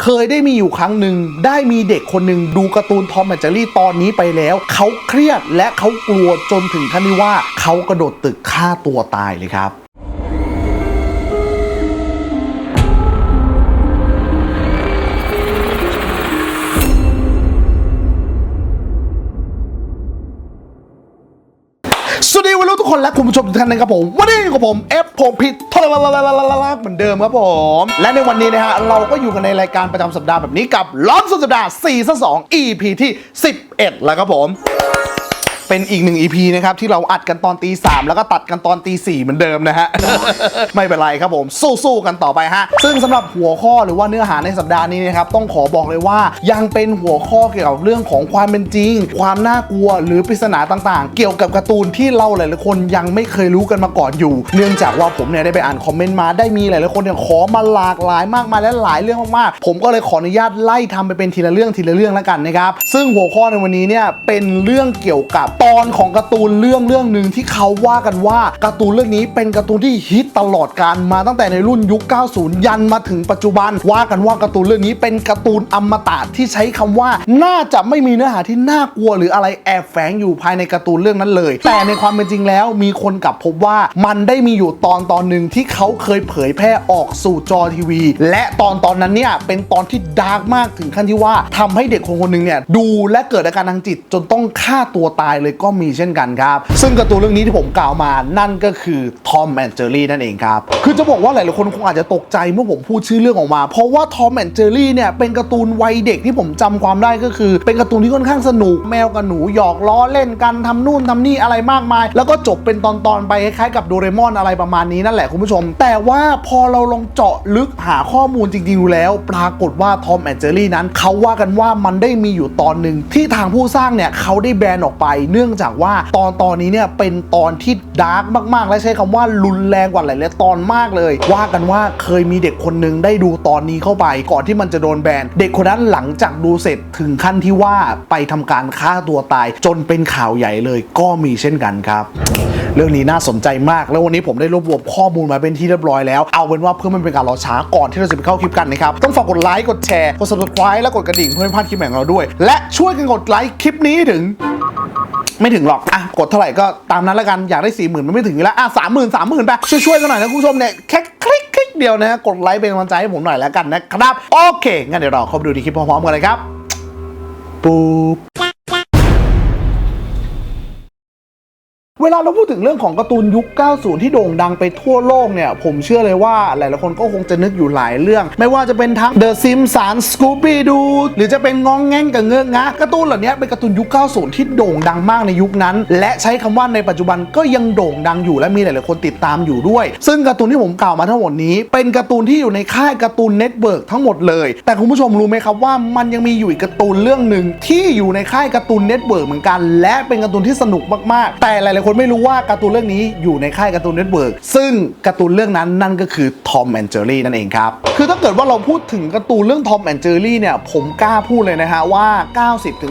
เคยได้มีอยู่ครั้งหนึ่งได้มีเด็กคนหนึ่งดูการ์ตูนทอมแอนเจอรี่ตอนนี้ไปแล้ว เขาเครียดและเขากลัวจนถึงขั้นที่ว่าเขากระโดดตึกฆ่าตัวตายเลยครับ คนและคุณผู้ชมทุกท่านนะครับผมวันนี้อยู่กับผมเอฟผมผิดทลลาลลาลาลาเหมือนเดิมครับผม และในวันนี้นะฮะเราก็อยู่กันในรายการประจำสัปดาห์แบบนี้กับล้อมสุดสัปดาห์4ีซั่น2 EP ที่ 11 แล้วครับผม เป็นอีกหนึ่ง EP นะครับที่เราอัดกันตอนตีสามแล้วก็ตัดกันตอนตีสี่เหมือนเดิมนะฮะ ไม่เป็นไรครับผม สู้ๆกันต่อไปฮะ ซึ่งสำหรับหัวข้อหรือว่าเนื้อหาในสัปดาห์นี้นะครับต้องขอบอกเลยว่า ยังเป็นหัวข้อเกี่ยวกับเรื่องของความเป็นจริง ความน่ากลัวหรือปริศนาต่างๆ เกี่ยวกับการ์ตูนที่เราหลายๆคนยังไม่เคยรู้กันมาก่อนอยู่ เนื่องจากว่าผมเนี่ยได้ไปอ่านคอมเมนต์มาได้มีหลายๆคนเนี่ยขอมาหลากหลายมากมายและหลายเรื่องมากๆ ผมก็เลยขออนุญาตไล่ทำไปเป็นทีละเรื่องทีละเรื่องแล้วกันนะครับ ซึ่งหัวข้อในวันนี้เนี่ยเป็นเรื่องเกี่ยวกับตอนของการ์ตูนเรื่องเรื่องหนึ่งที่เขาว่ากันว่าการ์ตูนเรื่องนี้เป็นการ์ตูนที่ฮิตตลอดการมาตั้งแต่ในรุ่นยุค 90 ยันมาถึงปัจจุบัน ว่ากันว่าการ์ตูนเรื่องนี้เป็นการ์ตูนอมตะที่ใช้คำว่า น่าจะไม่มีเนื้อหาที่น่ากลัวหรืออะไรแอบแฝงอยู่ภายในการ์ตูนเรื่องนั้นเลย แต่ในความเป็นจริงแล้วมีคนกลับพบว่ามันได้มีอยู่ตอนตอนหนึ่งที่เขาเคยเผยแพร่ออกสู่จอทีวี และตอนตอนนั้นเนี่ยเป็นตอนที่ดาร์กมากถึงขั้นที่ว่าทำให้เด็กคนคนหนึ่งเนี่ยดูและเกิดอาการทางจิตจนต้องฆ่าตัวตายเลยก็มีเช่นกันครับ ซึ่งการ์ตูนเรื่องนี้ที่ผมกล่าวมานั่นก็คือทอมแอนเจอรี่นั่นเองครับ คือจะบอกว่าหลายๆคนคงอาจจะตกใจเมื่อผมพูดชื่อเรื่องออกมา เพราะว่าทอมแอนเจอรี่เนี่ยเป็นการ์ตูนวัยเด็กที่ผมจำความได้ก็คือ เป็นการ์ตูนที่ค่อนข้างสนุกแมวกับหนูหยอกล้อเล่นกันทำนู่นทำนี่อะไรมากมาย แล้วก็จบเป็นตอนๆไปคล้ายๆกับโดเรมอนอะไรประมาณนี้นั่นแหละคุณผู้ชม แต่ว่าพอเราลองเจาะลึกหาข้อมูลจริงๆดูแล้ว ปรากฏว่าทอมแอนเจอรี่นั้นเขาว่ากันว่ามันได้มีอยู่ตอนหนึ่งที่ทางผู้สร้างเนี่ยเขาได้แบนออกไปเนื่องจากว่าตอนตอนนี้เนี่ยเป็นตอนที่ดาร์กมากๆ และใช้คำว่ารุนแรงกว่าหลายๆตอนมากเลย ว่ากันว่าเคยมีเด็กคนหนึ่งได้ดูตอนนี้เข้าไป ก่อนที่มันจะโดนแบนเด็กคนนั้นหลังจากดูเสร็จถึงขั้นที่ว่าไปทำการฆ่าตัวตาย จนเป็นข่าวใหญ่เลยก็มีเช่นกันครับเรื่องนี้น่าสนใจมาก แล้ววันนี้ผมได้รวบรวมข้อมูลมาเป็นที่เรียบร้อยแล้ว เอาเป็นว่าเพื่อไมันเป็นการรอช้าก่อนที่เราจะไปเข้าคลิปกันนะครับ ต้องฝากกดไลค์ กดแชร์ กด subscribe และกดกระดิ่งเพื่อไม่พลาดคลิปใหม่ของเราด้วย และช่วยกันกดไลค์คลิปนี้ถึง ไม่ถึงหรอกอะกดเท่าไหร่ก็ตามนั้นละกันอยากได้สี่หมื่นมันไม่ถึงอยู่แล้วอะสามหมื่นสามหมื่นไปช่วยๆกันหน่อยนะคุณผู้ชมเนี่ยแค่คลิกคลิกเดียวนะกดไลค์เป็นกำลังใจให้ผมหน่อยแล้วกันนะครับโอเคงั้นเดี๋ยวเราเข้าไปดูในคลิปพร้อมๆกันเลยครับปุ๊บ เวลาเราพูดถึงเรื่องของการ์ตูนยุค 90 ที่โด่งดังไปทั่วโลกเนี่ย ผมเชื่อเลยว่าหลายๆคนก็คงจะนึกอยู่หลายเรื่อง ไม่ว่าจะเป็นทั้ง The Simpsons Scooby Doo หรือจะเป็นงองแง่งกับเงือกงะการ์ตูนเหล่านี้เป็นการ์ตูนยุค 90 ที่โด่งดังมากในยุคนั้น และใช้คำว่าในปัจจุบันก็ยังโด่งดังอยู่และมีหลายๆคนติดตามอยู่ด้วย ซึ่งการ์ตูนที่ผมกล่าวมาทั้งหมดนี้ เป็นการ์ตูนที่อยู่ในค่ายการ์ตูนเน็ตเวิร์กทั้งหมดเลย แต่คุณผู้ชมรู้ไหมครับว่ามันยังมีอยู่อีกการ์ตูนเรื่องหนึ่งที่อยู่ในค่ายการ์ตูนเน็ตเวิร์กเหมือนกัน และเป็นการ์ตูนที่สนุกมากๆ แต่หลายๆคนไม่รู้ว่าการ์ตูนเรื่องนี้อยู่ในค่ายการ์ตูนเน็ตเวิร์กซึ่งการ์ตูนเรื่องนั้นนั่นก็คือทอมแอนเจอรี่นั่นเองครับ คือถ้าเกิดว่าเราพูดถึงการ์ตูนเรื่องทอมแอนเจอรี่เนี่ย ผมกล้าพูดเลยนะฮะว่า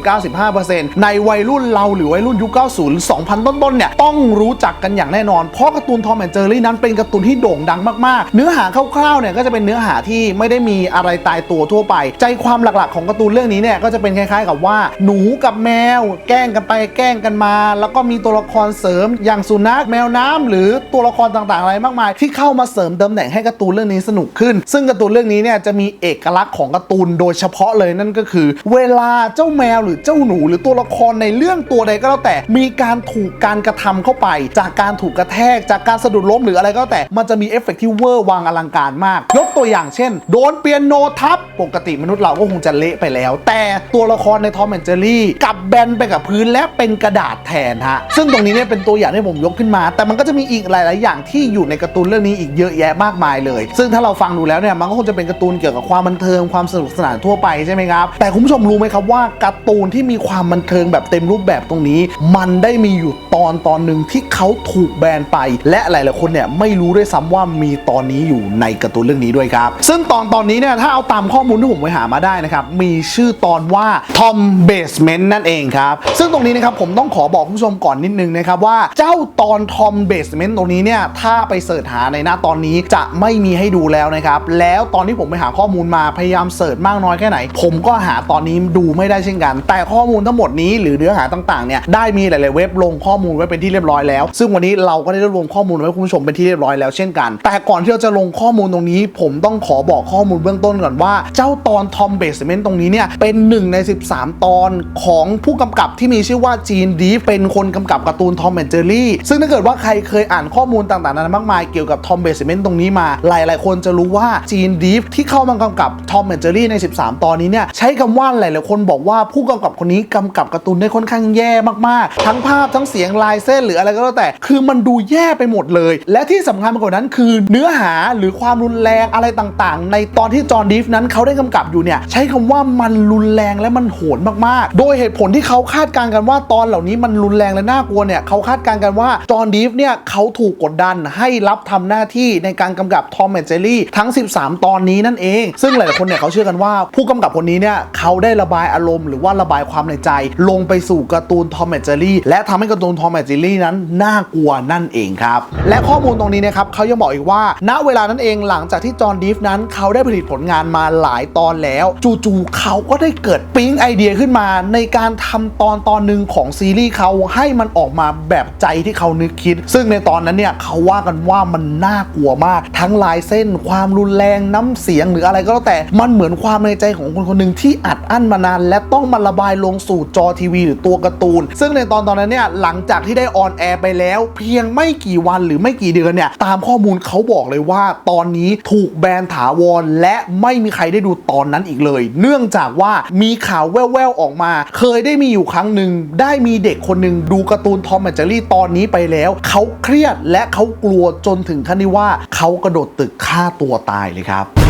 90-95%ในวัยรุ่นเราหรือวัยรุ่นยุค 90 2000 ต้นๆ เนี่ย ต้องรู้จักกันอย่างแน่นอน เพราะการ์ตูนทอมแอนเจอรี่นั้นเป็นการ์ตูนที่โด่งดังมากๆ เนื้อหาคร่าวๆ เนี่ยก็จะเป็นเนื้อหาที่ไม่ได้มีอะไรตายตัวทั่วไป ใจความหลักๆ ของการ์ตูนเรื่องนี้เนี่ยก็จะเป็นคล้ายๆ กับว่า หนูกับแมว แกล้งกันไปแกล้งกันมา แล้วก็มีตัวละครเสริมอย่างสุนัขแมวน้ำหรือตัวละครต่างๆ อะไรมากมาย ที่เข้ามาเสริมตำแหน่งให้การ์ตูนเรื่องนี้สนุกขึ้น ซึ่งการ์ตูนเรื่องนี้เนี่ยจะมีเอกลักษณ์ของการ์ตูนโดยเฉพาะเลยนั่นก็คือ เวลาเจ้าแมวหรือเจ้าหนู หรือตัวละครในเรื่องตัวใดก็แล้วแต่ มีการถูกการกระทำเข้าไป จากการถูกกระแทก จากการสะดุดล้มหรืออะไรก็แล้วแต่ มันจะมีเอฟเฟกต์ที่เวอร์วางอลังการมาก ยกตัวอย่างเช่น โดนเปียโนทับปกติมนุษย์เราก็คงจะเละไปแล้ว แต่ตัวละครในทอมแอนเจอรี่กลับแบนไปกับพื้นและเป็นกระดาษแทนฮะซึ่งตรงนี้เนี่ยเป็นตัวอย่างที่ผมยกขึ้นมา แต่มันก็จะมีอีกหลาย ๆ อย่างที่อยู่ในการ์ตูนเรื่องนี้อีกเยอะแยะมากมายเลย ซึ่งถ้าเราฟังดูแล้วเนี่ยมันก็คงจะเป็นการ์ตูนเกี่ยวกับความบันเทิงความสนุกสนานทั่วไปใช่ไหมครับแต่คุณผู้ชมรู้ไหมครับว่าการ์ตูนที่มีความบันเทิงแบบเต็มรูปแบบตรงนี้ มันได้มีอยู่ตอนตอนหนึ่งที่เขาถูกแบนไป และหลาย ๆ คนเนี่ยไม่รู้ด้วยซ้ำว่ามีตอนนี้อยู่ในการ์ตูนเรื่องนี้ด้วยครับ ซึ่งตอนตอนนี้เนี่ยถ้าเอาตามข้อมูลที่ผมไปหามาได้นะครับมีชื่อตอนว่า Tom Basement นั่นเองครับซึ่งตรงนี้นะครับผมต้องขอบอกคุณผู้ชมก่อนนิดนึงนะครับว่าว่าเจ้าตอนทอมเบสเมนต์ตรงนี้เนี่ย ถ้าไปเสิร์ชหาในหน้าตอนนี้จะไม่มีให้ดูแล้วนะครับ แล้วตอนที่ผมไปหาข้อมูลมาพยายามเสิร์ชมากน้อยแค่ไหน ผมก็หาตอนนี้ดูไม่ได้เช่นกัน แต่ข้อมูลทั้งหมดนี้หรือเนื้อหาต่างๆเนี่ยได้มีหลาย ๆ เว็บลงข้อมูลไว้เป็นที่เรียบร้อยแล้ว ซึ่งวันนี้เราก็ได้รวบรวมข้อมูลไว้ให้คุณผู้ชมเป็นที่เรียบร้อยแล้วเช่นกัน แต่ก่อนที่เราจะลงข้อมูลตรงนี้ ผมต้องขอบอกข้อมูลเบื้องต้นก่อนว่าเจ้าตอนทอมเบสเมนต์ตรงนี้เนี่ยเป็นหนึ่งใน 13 ตอนของผู้กำกับที่มีชื่อว่าจีนดีเป็นคนกำกับการ์ตูนทอมแอนเจอรี่ซึ่งถ้าเกิดว่าใครเคยอ่านข้อมูลต่างๆนานามากมายเกี่ยวกับทอมเบสเมนต์ตรงนี้มา หลายๆ คนจะรู้ว่าจีนดีฟที่เข้ามากำกับทอมแอนเจอรี่ใน 13 ตอนนี้เนี่ยใช้คำว่าหลายๆคนบอกว่าผู้กำกับคนนี้กำกับการ์ตูนได้ค่อนข้างแย่มากๆ ทั้งภาพทั้งเสียงลายเส้นหรืออะไรก็แล้วแต่ คือมันดูแย่ไปหมดเลย และที่สำคัญไปกว่านั้นคือเนื้อหาหรือความรุนแรงอะไรต่างๆ ในตอนที่จอห์นดีฟนั้นเขาได้กำกับอยู่เนี่ยใช้คำว่ามันรุนแรงและมันโหดมากๆ โดยเหตุผลที่เขาคาดการณ์กันว่าตอนเหล่านี้มันรุนแรงและน่ากลัวเนี่ยเขาคาดการณ์กันว่าจอห์นดีฟเนี่ยเขาถูกกดดันให้รับทำหน้าที่ในการกำกับทอมแอนเจอรี่ทั้ง 13 ตอนนี้นั่นเอง ซึ่งหลายๆคนเนี่ยเขาเชื่อกันว่าผู้กำกับคนนี้เนี่ยเขาได้ระบายอารมณ์หรือว่าระบายความในใจ ลงไปสู่การ์ตูนทอมแอนเจอรี่และทำให้การ์ตูนทอมแอนเจอรี่นั้นน่ากลัวนั่นเองครับ และข้อมูลตรงนี้นะครับเขายังบอกอีกว่า ณเวลานั้นเองหลังจากที่จอห์นดีฟนั้นเขาได้ผลิตผลงานมาหลายตอนแล้ว จู่ๆเขาก็ได้เกิดปิ๊งไอเดียขึ้นมา ในการทำตอนตอนหนึ่งของซีรีส์เขาให้มันออกมาแบบใจที่เขานึกคิด ซึ่งในตอนนั้นเนี่ยเขาว่ากันว่ามันน่ากลัวมาก ทั้งลายเส้นความรุนแรงน้ำเสียงหรืออะไรก็แล้วแต่มันเหมือนความในใจของคนคนหนึ่งที่อัดอั้นมานาน และต้องมาระบายลงสู่จอทีวี หรือตัวการ์ตูน ซึ่งในตอนตอนนั้นเนี่ยหลังจากที่ได้ออนแอร์ไปแล้ว เพียงไม่กี่วันหรือไม่กี่เดือนเนี่ยตามข้อมูลเขาบอกเลยว่า ตอนนี้ถูกแบนถาวรและไม่มีใครได้ดูตอนนั้นอีกเลย เนื่องจากว่ามีข่าวแว่วๆออกมา เคยได้มีอยู่ครั้งหนึ่งได้มีเด็กคนหนึ่งดูการ์ตูนทอมแอนเจอรี่ตอนนี้ไปแล้ว เขาเครียดและเขากลัวจนถึงขั้นที่ว่าเขากระโดดตึกฆ่าตัวตายเลยครับ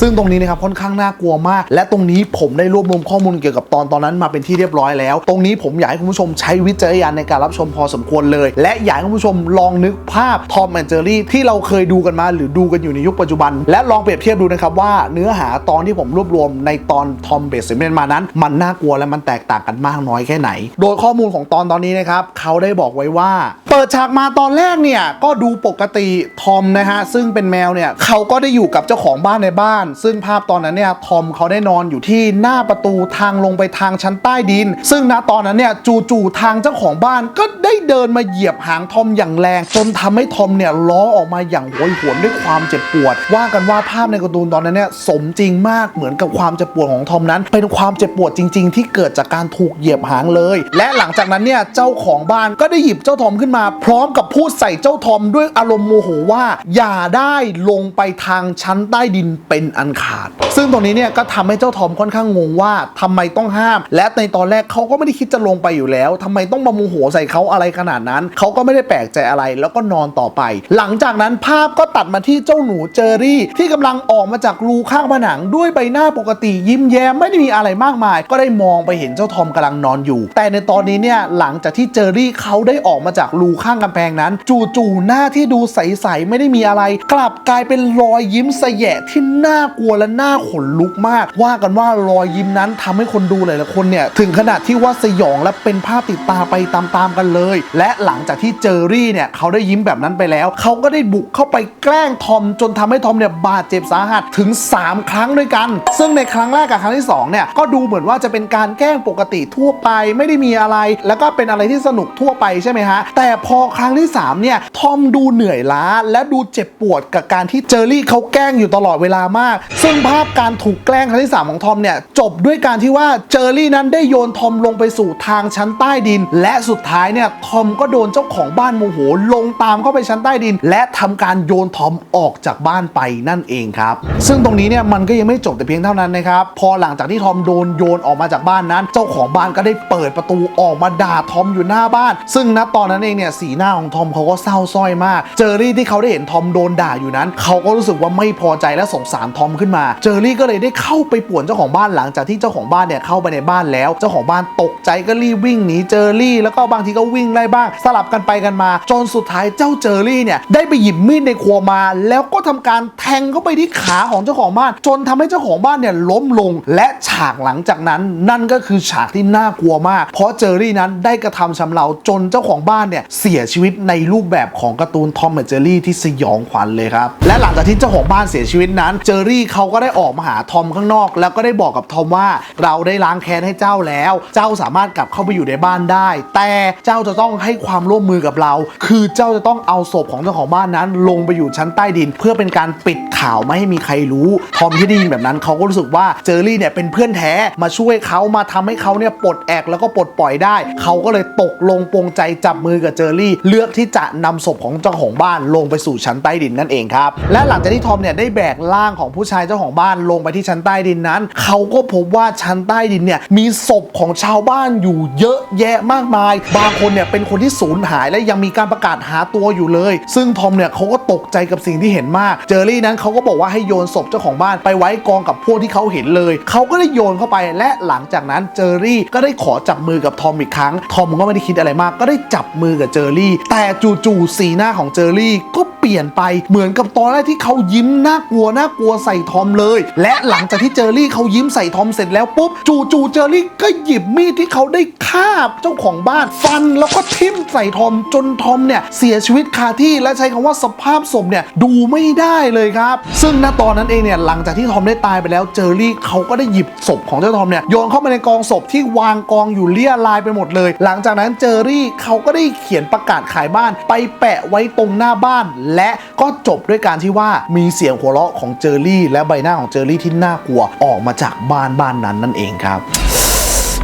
ซึ่งตรงนี้นะครับค่อนข้างน่ากลัวมาก และตรงนี้ผมได้รวบรวมข้อมูลเกี่ยวกับตอนตอนนั้นมาเป็นที่เรียบร้อยแล้ว ตรงนี้ผมอยากให้คุณผู้ชมใช้วิจารณญาณในการรับชมพอสมควรเลย และอยากให้คุณผู้ชมลองนึกภาพทอมแอนเจอรี่ที่เราเคยดูกันมา หรือดูกันอยู่ในยุคปัจจุบัน และลองเปรียบเทียบดูนะครับว่าเนื้อหาตอนที่ผมรวบรวมในตอนทอมเบสเมนมานั้น มันน่ากลัวและมันแตกต่างกันมากน้อยแค่ไหน โดยข้อมูลของตอนตอนนี้นะครับเขาได้บอกไว้ว่า เปิดฉากมาตอนแรกเนี่ยก็ดูปกติทอมนะฮะซึ่งเป็นแมวเนี่ยเขาก็ได้อยู่กับเจ้าของบ้านในบ้านซึ่งภาพตอนนั้นเนี่ยทอมเขาได้นอนอยู่ที่หน้าประตูทางลงไปทางชั้นใต้ดิน ซึ่งณตอนนั้นเนี่ยจู่ๆทางเจ้าของบ้านก็ได้เดินมาเหยียบหางทอมอย่างแรง จนทำให้ทอมเนี่ยร้องออกมาอย่างโหยหวนด้วยความเจ็บปวด ว่ากันว่าภาพในการ์ตูนตอนนั้นเนี่ยสมจริงมากเหมือนกับความเจ็บปวดของทอมนั้น เป็นความเจ็บปวดจริง ๆ ที่เกิดจากการถูกเหยียบหางเลย และหลังจากนั้นเนี่ยเจ้าของบ้านก็ได้หยิบเจ้าทอมขึ้นมา พร้อมกับพูดใส่เจ้าทอมด้วยอารมณ์โมโหว่า อย่าได้ลงไปทางชั้นใต้ดินเป็นอันขาด ซึ่งตรงนี้เนี่ยก็ทำให้เจ้าทอมค่อนข้างงงว่าทำไมต้องห้าม และในตอนแรกเขาก็ไม่ได้คิดจะลงไปอยู่แล้วทำไมต้องมาโมโหใส่เขาอะไรขนาดนั้น เขาก็ไม่ได้แปลกใจอะไรแล้วก็นอนต่อไป หลังจากนั้นภาพก็ตัดมาที่เจ้าหนูเจอรี่ ที่กำลังออกมาจากรูข้างผนังด้วยใบหน้าปกติยิ้มแย้มไม่ได้มีอะไรมากมาย ก็ได้มองไปเห็นเจ้าทอมกำลังนอนอยู่ แต่ในตอนนี้เนี่ยหลังจากที่เจอรี่เขาได้ออกมาจากรูข้างกำแพงนั้น จู่ๆหน้าที่ดูใสๆไม่ได้มีอะไร กลับกลายเป็นรอยยิ้มสแยะที่น่ากลัวและน่าขนลุกมาก ว่ากันว่ารอยยิ้มนั้นทำให้คนดูหลายๆคนเนี่ยถึงขนาดที่ว่าสยองและเป็นภาพติดตาไปตามๆกันเลย และหลังจากที่เจอรี่เนี่ยเขาได้ยิ้มแบบนั้นไปแล้ว เขาก็ได้บุกเข้าไปแกล้งทอมจนทำให้ทอมเนี่ยบาดเจ็บสาหัสถึง 3 ครั้งด้วยกัน ซึ่งในครั้งแรกกับครั้งที่สองเนี่ยก็ดูเหมือนว่าจะเป็นการแกล้งปกติทั่วไปไม่ได้มีอะไร แล้วก็เป็นอะไรที่สนุกทั่วไปใช่ไหมฮะแต่พอครั้งที่สามเนี่ยทอมดูเหนื่อยล้าและดูเจ็บปวดกับการที่เจอรี่เขาแกล้งอยู่ตลอดเวลามากซึ่งภาพการถูกแกล้งครั้งที่สามของทอมเนี่ย จบด้วยการที่ว่าเจอรี่นั้นได้โยนทอมลงไปสู่ทางชั้นใต้ดิน และสุดท้ายเนี่ยทอมก็โดนเจ้าของบ้านโมโหลงตามเข้าไปชั้นใต้ดิน และทำการโยนทอมออกจากบ้านไปนั่นเองครับ ซึ่งตรงนี้เนี่ยมันก็ยังไม่จบแต่เพียงเท่านั้นนะครับพอหลังจากที่ทอมโดนโยนออกมาจากบ้านนั้น เจ้าของบ้านก็ได้เปิดประตูออกมาด่าทอมอยู่หน้าบ้าน ซึ่งณตอนนั้นเองเนี่ยสีหน้าของทอมเขาก็เศร้าส้อยมาก เจอรี่ที่เขาได้เห็นทอมโดนด่าอยู่นั้น เขาก็รู้สึกว่าไม่พอใจและสงสารทอมขึ้นมา เจอรี่ก็เลยได้เข้าไปป่วนเจ้าของบ้านหลังจากที่เจ้าของบ้านเนี่ยเข้าไปในบ้านแล้ว เจ้าของบ้านตกใจก็รีบวิ่งหนีเจอรี่ แล้วก็บางทีก็วิ่งไล่บ้าง สลับกันไปกันมา จนสุดท้ายเจ้าเจอรี่เนี่ยได้ไปหยิบมีดในครัวมา แล้วก็ทำการแทงเข้าไปที่ขาของเจ้าของบ้าน จนทำให้เจ้าของบ้านเนี่ยล้มลง และฉากหลังจากนั้น นั่นก็คือฉากที่น่ากลัวมาก เพราะเจอรี่นั้นได้กระทำชำเราจนเจ้าของบ้านเนี่ยเสียชีวิตในรูปแบบของการ์ตูนทอมและเจอรี่ที่สยองขวัญเลยครับและหลังจากที่เจ้าของบ้านเสียชีวิตนั้นเจอรี่เขาก็ได้ออกมาหาทอมข้างนอก แล้วก็ได้บอกกับทอมว่าเราได้ล้างแค้นให้เจ้าแล้ว เจ้าสามารถกลับเข้าไปอยู่ในบ้านได้ แต่เจ้าจะต้องให้ความร่วมมือกับเรา คือเจ้าจะต้องเอาศพของเจ้าของบ้านนั้น ลงไปอยู่ชั้นใต้ดิน เพื่อเป็นการปิดข่าวไม่ให้มีใครรู้ทอมที่ได้ยินแบบนั้นเขาก็รู้สึกว่าเจอรี่เนี่ยเป็นเพื่อนแท้มาช่วยเขามาทำให้เขาเนี่ยปลดแอกแล้วก็ปลดปล่อยได้ เขาก็เลยตกลงปรงใจจับมือกับเจอรี่ เลือกที่จะนำศพของเจ้าของบ้านลงไปสู่ชั้นใต้ดินนั่นเองครับและหลังจากที่ทอมเนี่ยได้แบกร่างของผู้ชายเจ้าของบ้านลงไปที่ชั้นใต้ดินนั้น เขาก็พบว่าชั้นใต้ดินเนี่ยมีศพของชาวบ้านอยู่เยอะแยะมากมาย บางคนเนี่ยเป็นคนที่สูญหายและยังมีการประกาศหาตัวอยู่เลย ซึ่งทอมเนี่ยเขาก็ตกใจกับสิ่งที่เห็นมาก เจอรี่นั้นเขาก็บอกว่าให้โยนศพเจ้าของบ้านไปไว้กองกับพวกที่เขาเห็นเลย เขาก็ได้โยนเข้าไปและหลังจากนั้นเจอรี่ก็ได้ขอจับมือกับทอมอีกครั้ง ทอมก็ไม่ได้คิดอะไรมาก ก็ได้จับมือกับเจอรี่ แต่จู่ๆสีหน้าของเจอรี่ก็เปลี่ยนไปเหมือนกับตอนแรกที่เขายิ้มน่ากลัวน่ากลัวใส่ทอมเลย และหลังจากที่เจอรี่เขายิ้มใส่ทอมเสร็จแล้วปุ๊บจู่ๆเจอรี่ก็หยิบมีดที่เขาได้คาบเจ้าของบ้านฟันแล้วก็ทิ่มใส่ทอมจนทอมเนี่ยเสียชีวิตคาที่และใช้คำว่าสภาพศพเนี่ยดูไม่ได้เลยครับ ซึ่งณตอนนั้นเองเนี่ยหลังจากที่ทอมได้ตายไปแล้วเจอรี่เขาก็ได้หยิบศพของเจ้าทอมเนี่ยโยนเข้าไปในกองศพที่วางกองอยู่เลี่ยรายไปหมดเลย หลังจากนั้นเจอรี่เขาก็ได้เขียนประกาศขายบ้าน ไปแปะไว้ตรงหน้าบ้าน และก็จบด้วยการที่ว่ามีเสียงหัวเราะของเจอรี่และใบหน้าของเจอรี่ที่น่ากลัวออกมาจากบ้านบ้านนั้นนั่นเองครับ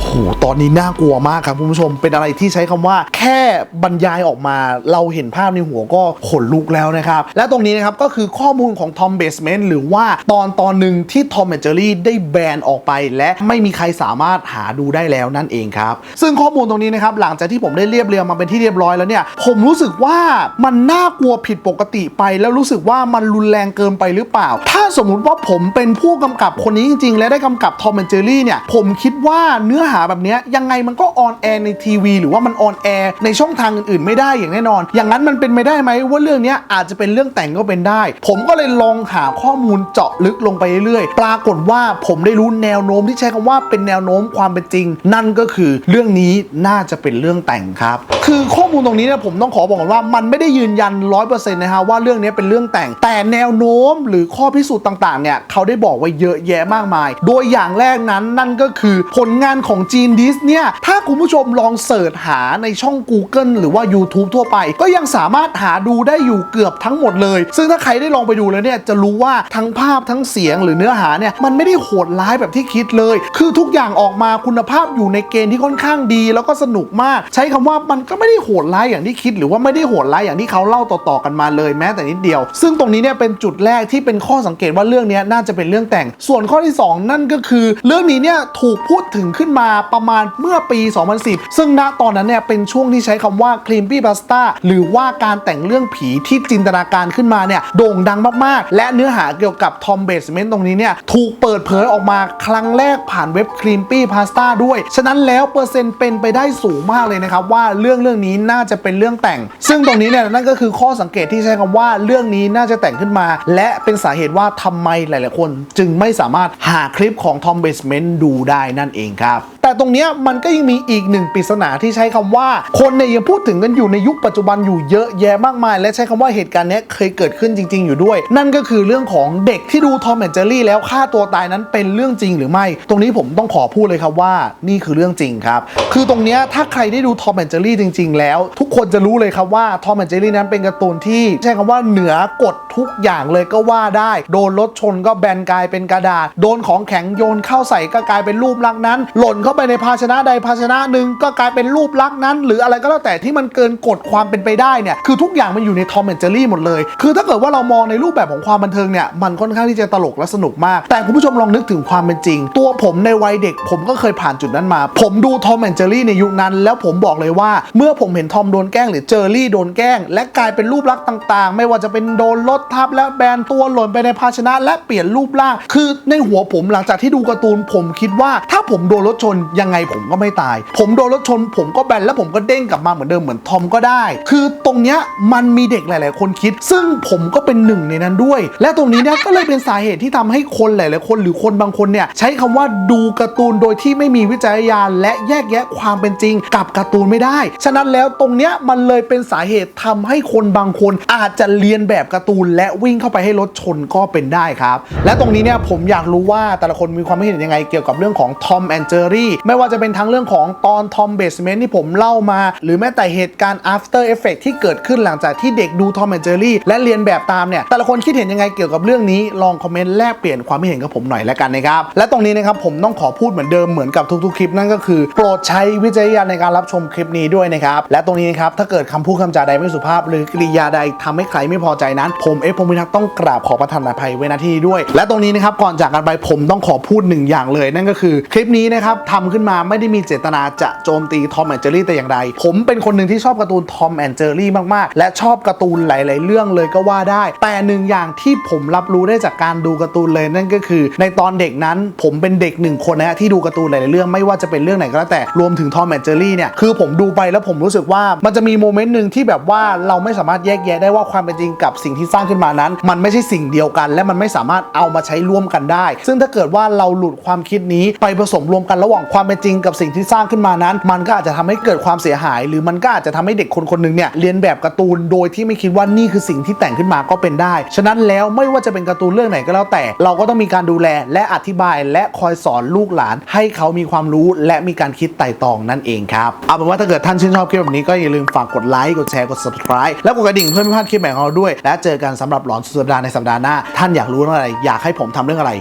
โอ้โหตอนนี้น่ากลัวมากครับคุณผู้ชมเป็นอะไรที่ใช้คำว่า แค่บรรยายออกมาเราเห็นภาพในหัวก็ขนลุกแล้วนะครับ และตรงนี้นะครับก็คือข้อมูลของ Tom Basement หรือว่าตอนตอนหนึ่งที่ Tom and Jerry ได้แบนออกไป และไม่มีใครสามารถหาดูได้แล้วนั่นเองครับ ซึ่งข้อมูลตรงนี้นะครับหลังจากที่ผมได้เรียบเรียงมาเป็นที่เรียบร้อยแล้วเนี่ย ผมรู้สึกว่ามันน่ากลัวผิดปกติไป แล้วรู้สึกว่ามันรุนแรงเกินไปหรือเปล่า ถ้าสมมุติว่าผมเป็นผู้กำกับคนนี้จริง ๆ และได้กำกับ Tom and Jerry เนี่ยผมคิดว่าเนื้อหาแบบนี้ยังไงมันก็ออนแอร์ในทีวี หรือว่ามันออนแอร์ในช่องทางอื่นๆ ไม่ได้อย่างแน่นอน อย่างนั้นมันเป็นไม่ได้ไหมว่าเรื่องนี้อาจจะเป็นเรื่องแต่งก็เป็นได้ ผมก็เลยลองหาข้อมูลเจาะลึกลงไปเรื่อยๆ ปรากฏว่าผมได้รู้แนวโน้มที่ใช้คำว่าเป็นแนวโน้มความเป็นจริง นั่นก็คือเรื่องนี้น่าจะเป็นเรื่องแต่งครับ คือข้อมูลตรงนี้เนี่ยผมต้องขอบอกก่อนว่ามันไม่ได้ยืนยัน100%นะฮะว่าเรื่องนี้เป็นเรื่องแต่ง แต่แนวโน้มหรือข้อพิสูจน์ต่างๆเนี่ยเขาได้บอกไว้เยอะแยะมากมาย โดยอย่างแรกนั้นนั่นก็คือผลงานของจีนดิสเนี่ยถ้าคุณผู้ชมลองเสิร์ชหาในช่อง Google หรือว่า YouTube ทั่วไป ก็ยังสามารถหาดูได้อยู่เกือบทั้งหมดเลย ซึ่งถ้าใครได้ลองไปดูแล้วเนี่ยจะรู้ว่าทั้งภาพทั้งเสียงหรือเนื้อหาเนี่ยมันไม่ได้โหดร้ายแบบที่คิดเลย คือทุกอย่างออกมาคุณภาพอยู่ในเกณฑ์ที่ค่อนข้างดี แล้วก็สนุกมาก ใช้คำว่ามันก็ไม่ได้โหดร้ายอย่างที่คิด หรือว่าไม่ได้โหดร้ายอย่างที่เขาเล่าต่อๆกันมาเลยแม้แต่นิดเดียว ซึ่งตรงนี้เนี่ยเป็นจุดแรกที่เป็นข้อสังเกตว่าเรื่องนี้น่าจะเป็นเรื่องแต่ง ส่วนข้อที่ 2 นั่นก็คือ เรื่องนี้เนี่ยถูกพูดถึงขึ้นมาประมาณเมื่อปี 2010 ซึ่งณตอนนั้นเนี่ยเป็นช่วงที่ใช้คำว่า creepy pasta หรือว่าการแต่งเรื่องผีที่จินตนาการขึ้นมาเนี่ยโด่งดังมากๆ และเนื้อหาเกี่ยวกับ Tom Basement ตรงนี้เนี่ยถูกเปิดเผยออกมาครั้งแรกผ่านเว็บ creepy pasta ด้วย ฉะนั้นแล้วเปอร์เซ็นต์เป็นไปได้สูงมากเลยนะครับ ว่าเรื่องเรื่องนี้น่าจะเป็นเรื่องแต่ง ซึ่งตรงนี้เนี่ยนั่นก็คือข้อสังเกตที่ใช้คำว่าเรื่องนี้น่าจะแต่งขึ้นมา และเป็นสาเหตุว่าทำไมหลาย ๆ คน จึงไม่สามารถหาคลิปของ Tom Basement ดูได้นั่นเองครับแต่ตรงนี้มันก็ยังมีอีกหนึ่งปริศนาที่ใช้คำว่า คนเนี่ยยังพูดถึงกันอยู่ในยุคปัจจุบันอยู่เยอะแยะมากมาย และใช้คำว่าเหตุการณ์นี้เคยเกิดขึ้นจริง ๆ อยู่ด้วย นั่นก็คือเรื่องของเด็กที่ดูทอมแอนเจอรี่แล้วฆ่าตัวตายนั้นเป็นเรื่องจริงหรือไม่ ตรงนี้ผมต้องขอพูดเลยครับว่า นี่คือเรื่องจริงครับ คือตรงนี้ถ้าใครได้ดูทอมแอนเจอรี่จริง ๆ แล้ว ทุกคนจะรู้เลยครับว่าทอมแอนเจอรี่นั้นเป็นการ์ตูนที่ใช้คำว่าเหนือกฎทุกอย่างเลยก็ว่าได้ โดนรถชนก็แบนกลายเป็นกระดาษ โดนของแข็งโยนเข้าใส่ก็กลายเป็นรูปลักษณ์นั้น หล่นเข้าไปในภาชนะใดภาชนะหนึ่งก็กลายเป็นรูปลักษณ์นั้น หรืออะไรก็แล้วแต่ที่มันเกินกฎความเป็นไปได้เนี่ยคือทุกอย่างมันอยู่ในทอมแอนเจอรี่หมดเลย คือถ้าเกิดว่าเรามองในรูปแบบของความบันเทิงเนี่ยมันค่อนข้างที่จะตลกและสนุกมาก แต่คุณผู้ชมลองนึกถึงความเป็นจริง ตัวผมในวัยเด็กผมก็เคยผ่านจุดนั้นมา ผมดูทอมแอนเจอรี่ในยุคนั้น แล้วผมบอกเลยว่า เมื่อผมเห็นทอมโดนแกล้งหรือเจอรี่โดนแกล้ง และกลายเป็นรูปลักษณ์ต่าง ๆ ไม่ว่าจะเป็นโดนรถทับและแบนตัวหล่นไปในภาชนะ และเปลี่ยนรูปร่าง คือในหัวผมหลังจากที่ดูการ์ตูนผมคิดว่า ถ้าผมโดนรถชนยังไงผมก็ไม่ตาย ผมโดนรถชน ผมก็แบนแล้วผมก็เด้งกลับมาเหมือนเดิมเหมือนทอมก็ได้ คือตรงเนี้ยมันมีเด็กหลาย ๆ คนคิด ซึ่งผมก็เป็นหนึ่งในนั้นด้วย และตรงนี้เนี่ยก็เลยเป็นสาเหตุที่ทำให้คนหลาย ๆ คนหรือคนบางคนเนี่ยใช้คำว่าดูการ์ตูนโดยที่ไม่มีวิจารณญาณและแยกแยะความเป็นจริง กับการ์ตูนไม่ได้ ฉะนั้นแล้วตรงเนี้ยมันเลยเป็นสาเหตุทำให้คนบางคนอาจจะเรียนแบบการ์ตูน และวิ่งเข้าไปให้รถชนก็เป็นได้ครับ และตรงนี้เนี่ยผมอยากรู้ว่าแต่ละคนมีความคิดเห็นยังไงเกี่ยวกับเรื่องของทอมแอนเจอรี่ไม่ว่าจะเป็นทั้งเรื่องของตอนทอมเบสเมนที่ผมเล่ามา หรือแม้แต่เหตุการณ์ after effect ที่เกิดขึ้นหลังจากที่เด็กดูทอมแอนเจอรี่และเรียนแบบตามเนี่ยแต่ละคนคิดเห็นยังไงเกี่ยวกับเรื่องนี้ลองคอมเมนต์แลกเปลี่ยนความคิดเห็นกับผมหน่อยแล้วกันนะครับและตรงนี้นะครับผมต้องขอพูดเหมือนเดิมเหมือนกับทุกๆคลิปนั่นก็คือโปรดใช้วิจารณญาณในการรับชมคลิปนี้ด้วยนะครับและตรงนี้นะครับถ้าเกิดคำพูดคำจาใดไม่สุภาพ หรือกริยาใดทำให้ใครไม่พอใจนั้น ผมเอฟพงพิทักษ์ต้องกราบขอประทานอภัยไว้ณที่นี้ด้วย และตรงนี้นะครับก่อนจากกันไปผมต้องขอพูดหนึ่งอย่างเลย นั่นก็คือคลิปนี้นะครับทำขึ้นมาไม่ได้มีเจตนาจะโจมตีทอมแอนเจอรี่แต่อย่างใด ผมเป็นคนหนึ่งที่ชอบการ์ตูนทอมแอนเจอรี่มากๆ และชอบการ์ตูนหลาย ๆ เรื่องเลยก็ว่าได้ แต่หนึ่งอย่างที่ผมรับรู้ได้จากการดูการ์ตูนเลยนั่นก็คือ ในตอนเด็กนั้นผมเป็นเด็กหนึ่งคนนะฮะที่ดูการ์ตูนหลาย ๆ เรื่องไม่ว่าจะเป็นเรื่องไหนก็แล้วแต่รวมถึงทอมแอนเจอรี่เนี่ยคือผมดูไปแล้วผมรู้สึกว่ามันจะมีโมเมนต์หนึ่งที่แบบว่าเราไม่สามารถแยกแยะได้ว่าความเป็นจริงกับสิ่งที่สร้างขึ้นมานั้น มันไม่ใช่สิ่งเดียวกัน และมันไม่สามารถเอามาใช้ร่วมกันได้ ซึ่งถ้าเกิดว่าเราหลุดความคิดนี้ไปผสมรวมกันระหว่างความเป็นจริงกับสิ่งที่สร้างขึ้นมานั้น มันก็อาจจะทำให้เกิดความเสียหาย หรือมันก็อาจจะทำให้เด็กคนคนหนึ่งเนี่ยเรียนแบบการ์ตูนโดยที่ไม่คิดว่านี่คือสิ่งที่แต่งขึ้นมาก็เป็นได้ ฉะนั้นแล้วไม่ว่าจะเป็นการ์ตูนเรื่องไหนก็แล้วแต่ เราก็ต้องมีการดูแลและอธิบายและคอยสอนลูกหลาน ให้เขามีความรู้และมีการคิดไต่ตองนั่นเองครับเอาเป็นว่าถ้าเกิดท่านชื่นชอบคลิปแบบนี้ก็อย่าลืมฝากกดไลค์กดแชร์กด subscribe แล้วกดกระดิ่งเพื่อไม่พลาดคลิปใหม่ของเราด้วย และเจอกันสำหรับหลอนสุดสัปดาห์ในสัปดาห์หน้า ท่านอยากรู้เรื่องอะไร อยากให้ผมทำเรื่องอะไร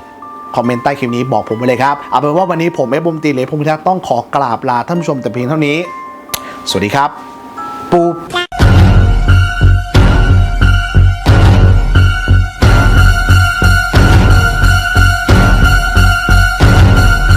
คอมเมนต์ใต้คลิปนี้บอกผมไปเลยครับ เอาเป็นว่าวันนี้ผมเอฟบุมตีเลพงพิทักษ์ต้องขอกราบลาท่านผู้ชมแต่เพียงเท่านี้ สวัสดีครับ ปู